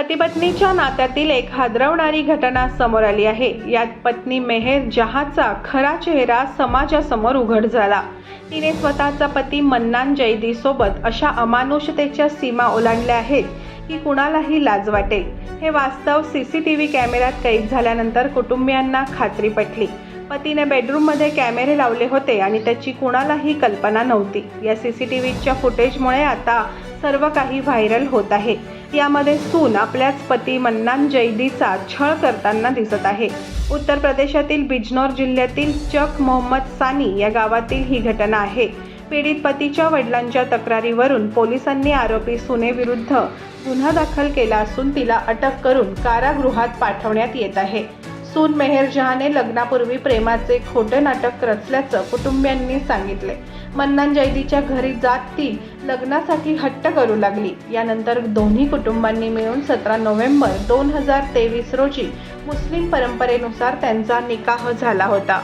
पतीपत्नीच्या नात्यातील एक हादरवणारी घटना समोर आली आहे. यात पत्नी मेहेर जहाचा खरा चेहरा समाजासमोर उघड झाला. तिने स्वतःचा पती मन्नान जैदी सोबत अशा अमानुषतेच्या सीमा ओलांडल्या आहेत की कुणालाही लाज वाटेल. हे वास्तव सीसीटीव्ही कॅमेऱ्यात कैद झाल्यानंतर कुटुंबियांना खात्री पटली. पतीने बेडरूममध्ये कॅमेरे लावले होते आणि त्याची कुणालाही कल्पना नव्हती. या सीसीटीव्हीच्या फुटेजमुळे आता सर्व काही व्हायरल होत आहे. यामध्ये सून आपल्याच पती मन्नान जैदीचा छळ करताना दिसत आहे. उत्तर प्रदेशातील बिजनौर जिल्ह्यातील चक मोहम्मद सानी या गावातील ही घटना आहे. पीडित पतीच्या वडिलांच्या तक्रारीवरून पोलिसांनी आरोपी सुनेविरुद्ध गुन्हा दाखल केला असून तिला अटक करून कारागृहात पाठवण्यात येत आहे. सून मेहरजहाने लग्नापूर्वी प्रेमाचे खोटे नाटक रचल्याचं कुटुंबियांनी सांगितले. मन्नान जैदीच्या घरी जात ती लग्नासाठी हट्ट करू लागली. यानंतर दोन्ही कुटुंबांनी मिळून सतरा नोव्हेंबर दोन हजार तेवीस रोजी मुस्लिम परंपरेनुसार त्यांचा निकाह झाला होता.